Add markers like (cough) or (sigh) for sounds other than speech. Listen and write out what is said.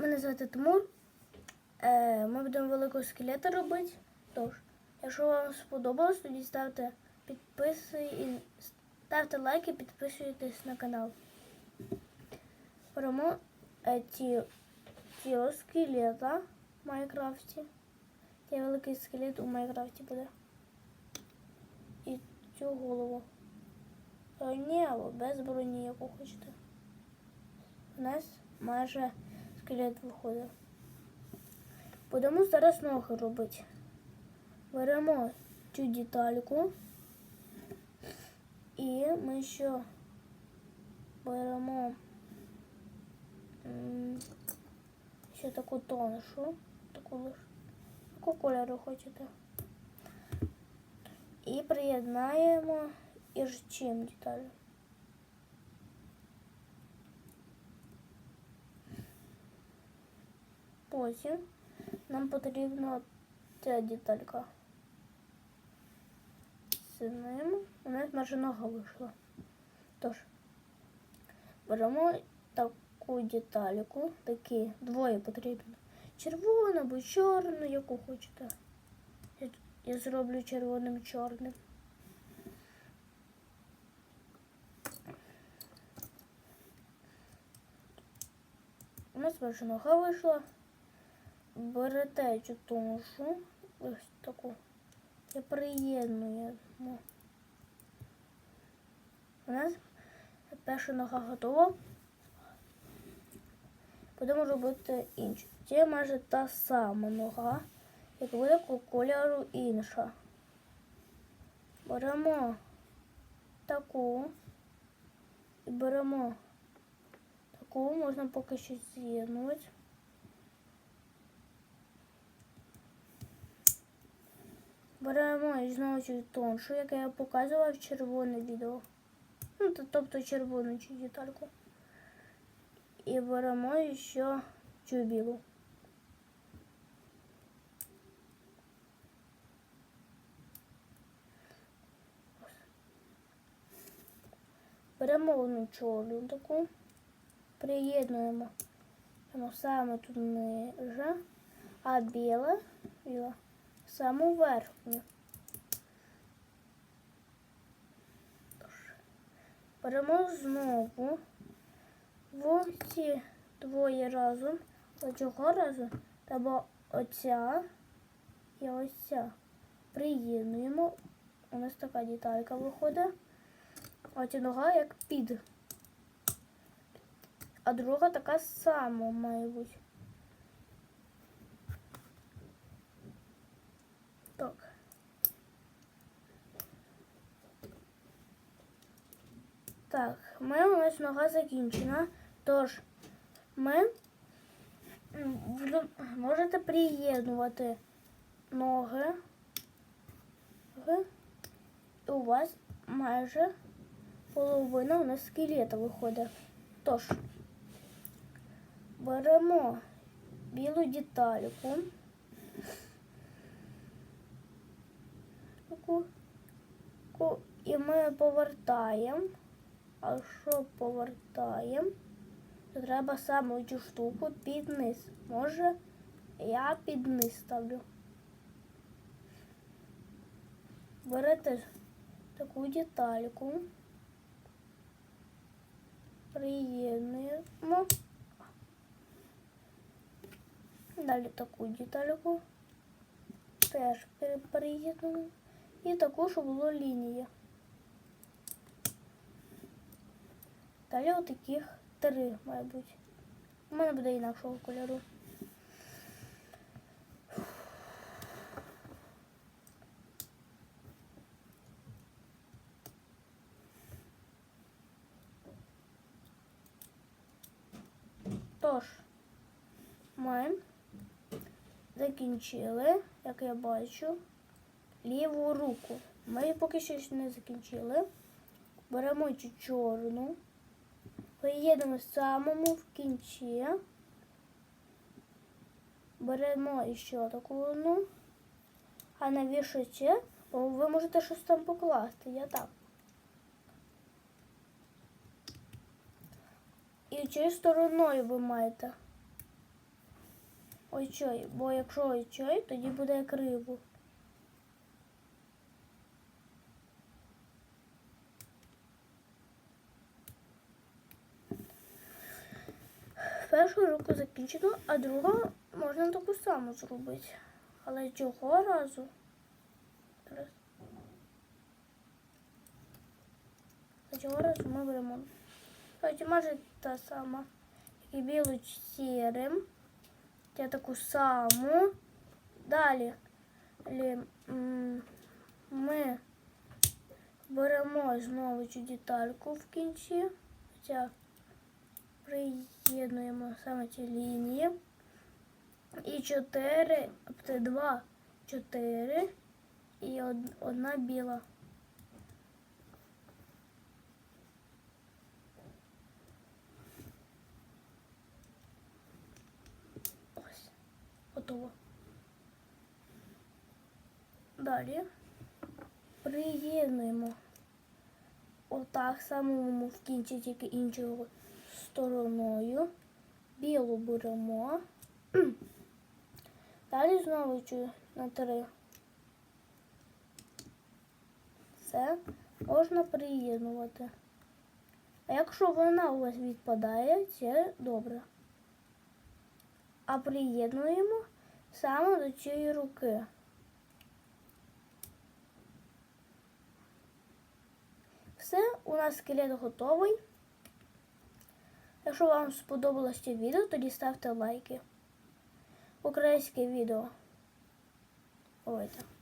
Мене звати Тимур. Е, Ми будемо великого скелета робити. Тож, якщо вам сподобалось, тоді ставте підписи і ставте лайки, підписуйтесь на канал. Беремо е, ті, тіло скелета в Майнкрафті. Цей великий скелет у Майнкрафті буде. І цю голову. Е, Ні, або без броні, яку хочете. У нас майже скелет виходить. Будемо зараз ноги робити. Беремо цю детальку. І ми ще беремо ще таку тоншу, таку лиш, яку кольору хочете. І приєднаємо із чим деталь. Потім нам потрібна ця деталька. З ним у нас майже нога вийшла. Тож, беремо таку детальку, такі двоє потрібно. Червону або чорну, яку хочете. Я, зроблю червоним чорним. У нас майже нога вийшла берете цю тоншу, ось таку, і приєднуємо. У нас перша нога готова. Будемо робити іншу. Це майже та сама нога, як по кольору інша. Беремо таку і беремо таку, можна поки що з'єднувати. Беремо знову цю тоншу, яку я показувала в червоне відео. Ну, то- тобто червону цю детальку. І беремо ще цю білу. Беремо одну чорну таку, приєднуємо прямо саме тут ниже, а біла, біла саму верхню. Беремо знову в ці двоє разом, оцього разу, треба оця і ось ця. Приєднуємо. У нас така деталька виходить. Оця нога як під. А друга така сама має бути. Так. Так, ми у нас нога закінчена. Тож ми можете приєднувати ноги. І у вас майже половина у нас скелета виходить. Тож беремо білу детальку. і ми повертаємо. А що повертаємо? То треба саме цю штуку під низ. Може, я під низ ставлю. Берете таку детальку, приєднуємо. Далі таку детальку. Теж при- приєднуємо. І таку, щоб було лінія. Далі отаких три, мабуть. У мене буде інакшого кольору. Тож, ми закінчили, як я бачу, ліву руку. Ми поки що не закінчили. Беремо цю чорну, приєднемо самому в кінці. Беремо ще таку одну, а на вішаці о, ви можете щось там покласти. Я так. І цією стороною ви маєте ой-чой, бо якщо ой-чой, тоді буде криво. Першу руку закінчено, а другу можна таку саму зробити. Але цього разу. Цього разу ми беремо. Кстати, майже та сама, і білу сірим. Я таку саму. Далі лі- ми беремо знову цю детальку в кінці. Хоча приєднуємо саме ці лінії. І 4, тобто 2, 4 і одна біла. Ось. Готово. Далі приєднуємо отак самому в кінці тільки іншою стороною. Білу беремо. (clears throat) Далі знову на три. Все можна приєднувати. А якщо вона у вас відпадає, це добре. А приєднуємо саме до цієї руки. Все, у нас скелет готовий. Якщо вам сподобалось це відео, тоді ставте лайки. Українське відео. Ой, так.